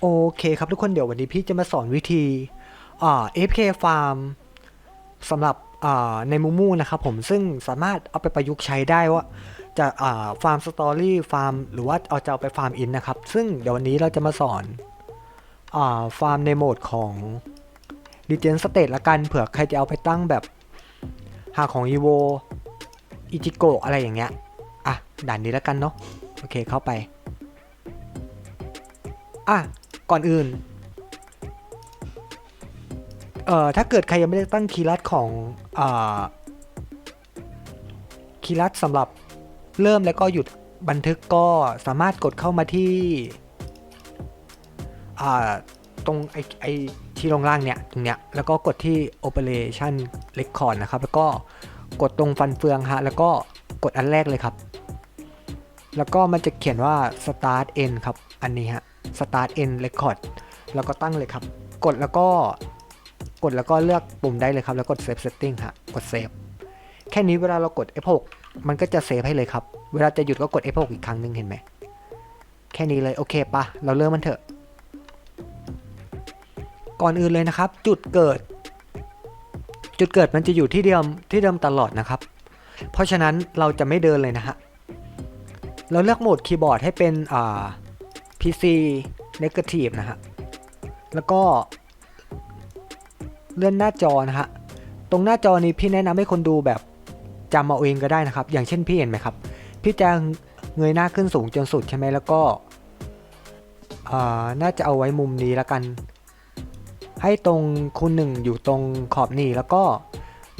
โอเคครับทุกคนเดี๋ยววันนี้พี่จะมาสอนวิธีอ่า FK Farm สำหรับอ่าในมูมูนะครับผมซึ่งสามารถเอาไปประยุกต์ใช้ได้ว่าจะอ่าฟาร์มสตอรี่ฟาร์มหรือว่าเอาจะเอาไปฟาร์มอินนะครับ ซึ่งเดี๋ยววันนี้เราจะมาสอนอ่าฟาร์มในโหมดของ d ีเจนสเต e ละกันเผื่อใครจะเอาไปตั้งแบบหาของ e v o อิจิโกะอะไรอย่างเงี้ยอะด่านนี้ล้วกันเนาะโอเคเข้าไปอะ ก่อนอื่น เอ่อ ถ้าเกิดใครยังไม่ได้ตั้งคีย์ลัดของอ่าคีย์ลัดสำหรับเริ่มแล้วก็หยุดบันทึกก็สามารถกดเข้ามาที่อ่าตรงไอไอที่ลงล่างเนี่ยตรงเนี้ยแล้วก็กดที่ operation record นะครับ แล้วก็กดตรงฟันเฟืองฮะแล้วก็กดอันแรกเลยครับ แล้วก็มันจะเขียนว่า start end ครับ อันนี้ฮะ start end record แล้วก็ตั้งเลยครับ กดแล้วก็กดแล้วก็เลือกปุ่มได้เลยครับ แล้วกด save setting ฮะกด save แค่นี้เวลาเรากด F6 มันก็จะเซฟให้เลยครับ เวลาจะหยุดก็กด F6 อีกครั้งหนึ่งเห็นไหม แค่นี้เลยโอเคปะเราเริ่มมันเถอะ ก่อนอื่นเลยนะครับ จุดเกิด จุดเกิดมันจะอยู่ที่เดิมที่เดิมตลอดนะครับ เพราะฉะนั้นเราจะไม่เดินเลยนะฮะ เราเลือกโหมดคีย์บอร์ดให้เป็นอ่า PC Negative นะฮะแล้วก็ เลื่อนหน้าจอนะฮะตรงหน้าจอนี้พี่แนะนำให้คนดูแบบจำเอาเองก็ได้นะครับ อย่างเช่นพี่เห็นไหมครับ พี่จะเงยหน้าขึ้นสูงจนสุดใช่ไหมแล้วก็น่าจะเอาไว้มุมนี้แล้วกัน ให้ตรงคูณหนึ่งอยู่ตรงขอบนี่แล้วก็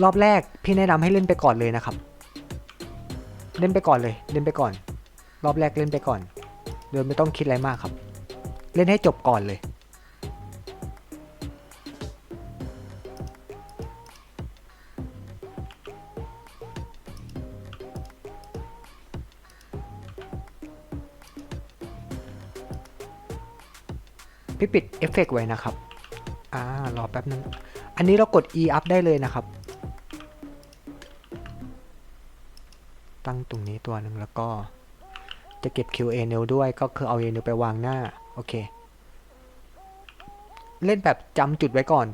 รอบแรกพี่แนะนำให้เล่นไปก่อนเลยนะครับ เล่นไปก่อนเลย เล่นไปก่อน รอบแรกเล่นไปก่อน โดยไม่ต้องคิดอะไรมากครับ เล่นให้จบก่อนเลย พี่ปิดเอฟเฟกต์ไว้นะครับ อ่า รอแป๊บนึง อันนี้เรากด e up ได้เลยนะครับ ตั้งตรงนี้ตัวหนึ่งแล้วก็ จะเก็บ QA เนลด้วยก็คือเอา A เนลไปวางหน้า โอเค เล่นแบบจำจุดไว้ก่อน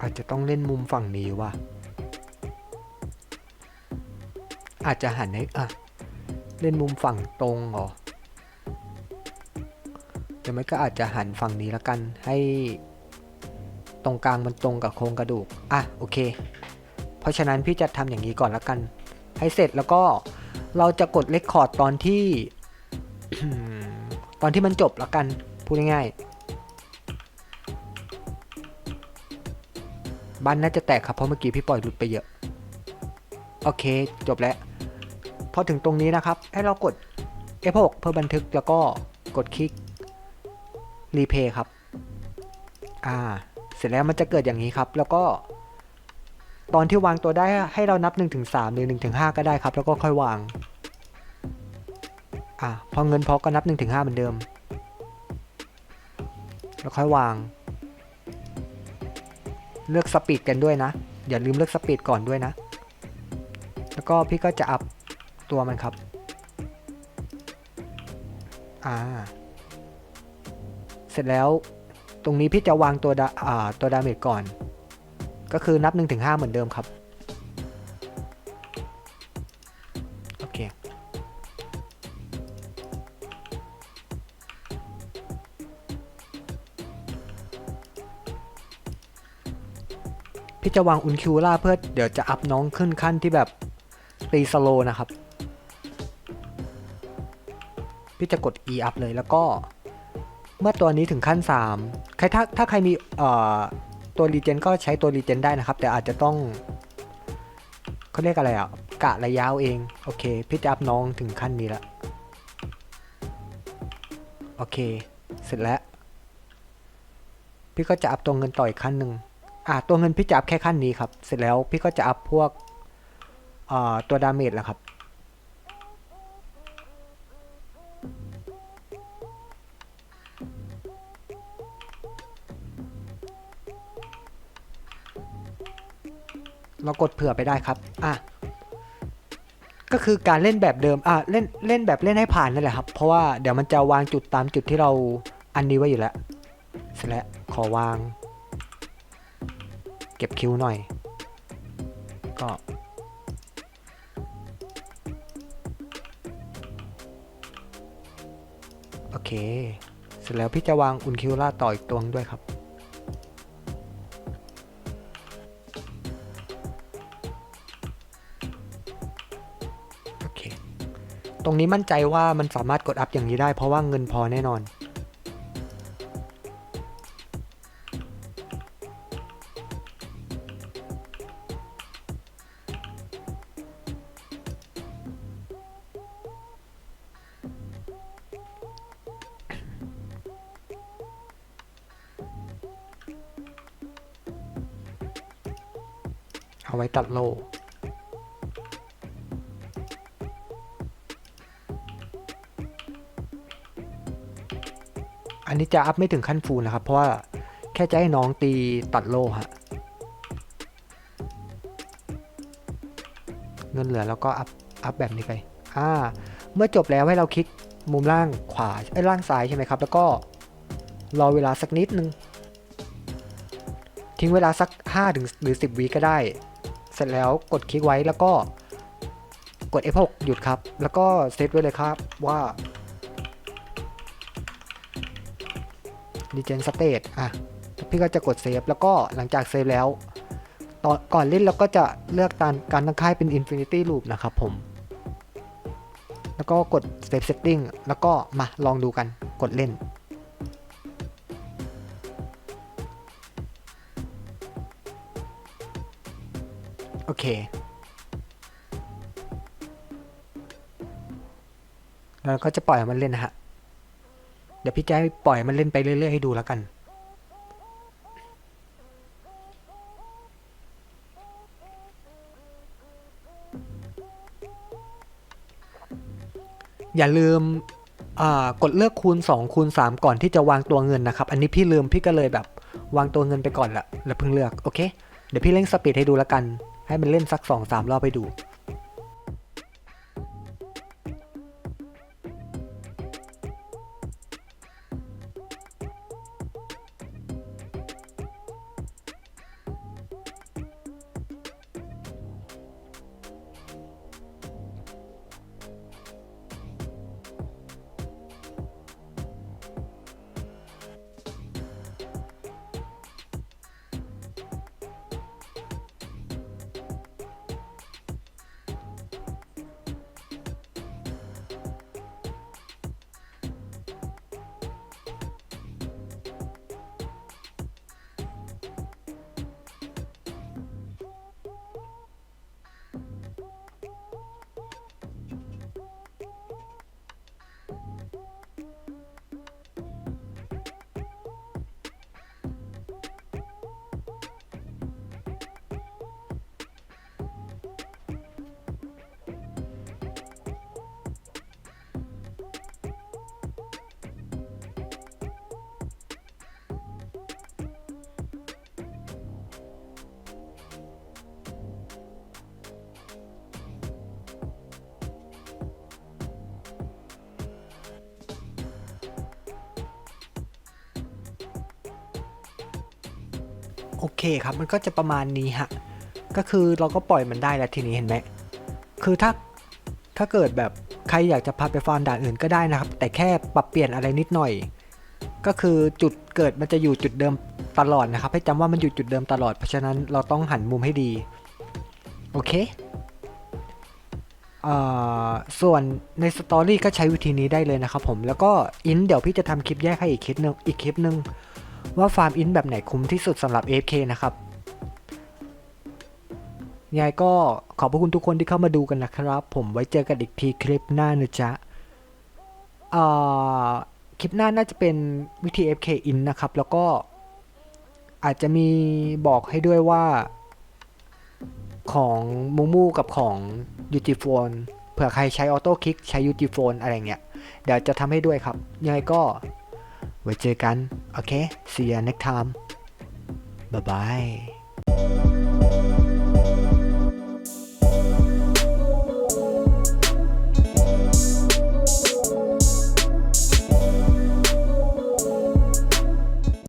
อาจจะต้องเล่นมุมฝั่งนี้ว่ะ อาจจะหันให้อะ เล่นมุมฝั่งตรงเหรอหรือไม่ก็อาจจะหันฝั่งนี้แล้วกันให้ตรงกลางมันตรงกับโครงกระดูก อะโอเค เพราะฉะนั้นพี่จะทำอย่างนี้ก่อนแล้วกัน ให้เสร็จแล้วก็เราจะกดเลคคอร์ดตอนที่ ตอนที่มันจบแล้วกัน พูดง่ายๆ บ้านน่าจะแตกครับเพราะเมื่อกี้พี่ปล่อยหลุดไปเยอะ โอเคจบแล้ว พอถึงตรงนี้นะครับ ให้เรากด F6 เพื่อบันทึกแล้วก็กดคลิกรีเพย์ครับอ่าเสร็จแล้วมันจะเกิดอย่างนี้ครับ แล้วก็ ตอนที่วางตัวได้ให้เรานับ 1-3 หรือ 1-5 ก็ได้ครับ แล้วก็ค่อยวางอ่าพอเงินพอก็นับ 1-5 เหมือนเดิม แล้วค่อยวาง เลือกสปีดกันด้วยนะ อย่าลืมเลือกสปีดก่อนด้วยนะ แล้วก็พี่ก็จะอัพ ตัวมันครับ อ่า เสร็จแล้วตรงนี้พี่จะวางตัวดาอ่าตัวดาเมจก่อน ก็คือนับ 1-5 เหมือนเดิมครับโอเคพี่จะวางอุนคิวล่าเพื่อเดี๋ยวจะอัพน้องขึ้นขั้นที่แบบตีสโลนะครับ พี่จะกด e up เลยแล้วก็ เมื่อตัวนี้ถึงขั้น 3 ใครถ้าถ้าใครมีตัวรีเจนก็ใช้ตัวรีเจนได้นะครับ แต่อาจจะต้องเขาเรียกอะไรอะกะระยะเอง โอเค พี่จะอัพน้องถึงขั้นนี้ละโอเค เสร็จแล้ว พี่ก็จะอัพตัวเงินต่ออีกขั้นหนึ่งอะตัวเงินพี่จะอัพแค่ขั้นนี้ครับ เสร็จแล้วพี่ก็จะอัพพวกตัวดาเมจแหละครับ เรากดเผื่อไปได้ครับอะก็คือการเล่นแบบเดิมอะเล่นเล่นแบบเล่นให้ผ่านนั่นแหละครับ เพราะว่าเดี๋ยวมันจะวางจุดตามจุดที่เราอันนี้ไว้อยู่แล้วเสร็จแล้วขอวาง เก็บคิวหน่อย ก็โอเค เสร็จแล้วพี่จะวางอุนคิวล่าต่ออีกตัวหนึ่งด้วยครับ ตรงนี้มั่นใจว่ามันสามารถกดอัพอย่างนี้ได้ เพราะว่าเงินพอแน่นอนเอาไว้ตัดโล นนี้จะอัพไม่ถึงขั้นฟูลนะครับ เพราะว่าแค่จะให้น้องตีตัดโลฮะเงินเหลือแล้วก็อัพอัพแบบนี้ไปอ่าเมื่อจบแล้วให้เราคลิกมุมล่างขวาไอ้ล่างซ้ายใช่ไหมครับ แล้วก็รอเวลาสักนิดนึง ทิ้งเวลาสัก5ถึงหรือ 10วิก็ได้ เสร็จแล้วกดคลิกไว้แล้วก็กด F6 หยุดครับ แล้วก็เซตไว้เลยครับว่า d ีเจนสเตตอะพี่ก็จะกดเซฟแล้วก็หลังจากเซฟแล้วตอนก่อนเล่นเราก็จะเลือกการการตั้งค่ายเป็น Infinity Loop นะครับผม แล้วก็กด Save Setting แล้วก็มาลองดูกันกดเล่นโอเค แล้วก็จะปล่อยมันเล่นนะฮะ ดี๋ยวพี่จะให้ปล่อยมันเล่นไปเรื่อยๆให้ดูแล้วกันอย่าลืมกดเลือกคูณ 2 คูณ 3 ก่อนที่จะวางตัวเงินนะครับ อันนี้พี่ลืมพี่ก็เลยแบบวางตัวเงินไปก่อนละแล้วเพิ่งเลือก โอเค เดี๋ยวพี่เล่นสปีดให้ดูแล้วกัน ให้มันเล่นสัก 2-3 รอบไปดู โอเคครับ มันก็จะประมาณนี้ฮะ ก็คือเราก็ปล่อยมันได้แล้วทีนี้เห็นไหม คือถ้าถ้าเกิดแบบใครอยากจะพาไปฟาร์มด่านอื่นก็ได้นะครับ แต่แค่ปรับเปลี่ยนอะไรนิดหน่อย ก็คือจุดเกิดมันจะอยู่จุดเดิมตลอดนะครับ ให้จำว่ามันอยู่จุดเดิมตลอด เพราะฉะนั้นเราต้องหันมุมให้ดี โอเคส่วนในสตอรี่ก็ใช้วิธีนี้ได้เลยนะครับผม แล้วก็อินเดี๋ยวพี่จะทำคลิปแยกให้อีกคลิปนึงอีกคลิปนึง ว่าฟาร์มอินแบบไหนคุ้มที่สุดสำหรับ AFK นะครับยังไงก็ขอบพระคุณทุกคนที่เข้ามาดูกันนะครับ ผมไว้เจอกันอีกทีคลิปหน้านะจ๊ะอ่าคลิปหน้าน่าจะเป็นวิธี FK in นะครับ แล้วก็อาจจะมีบอกให้ด้วยว่า ของมูมูกับของยูจิโฟนเผื่อใครใช้ออโต้คลิกใช้ยูจิโฟนอะไรเงี้ย เดี๋ยวจะทำให้ด้วยครับ ยังไงก็ ไว้เจอกัน โอเค see you next time bye bye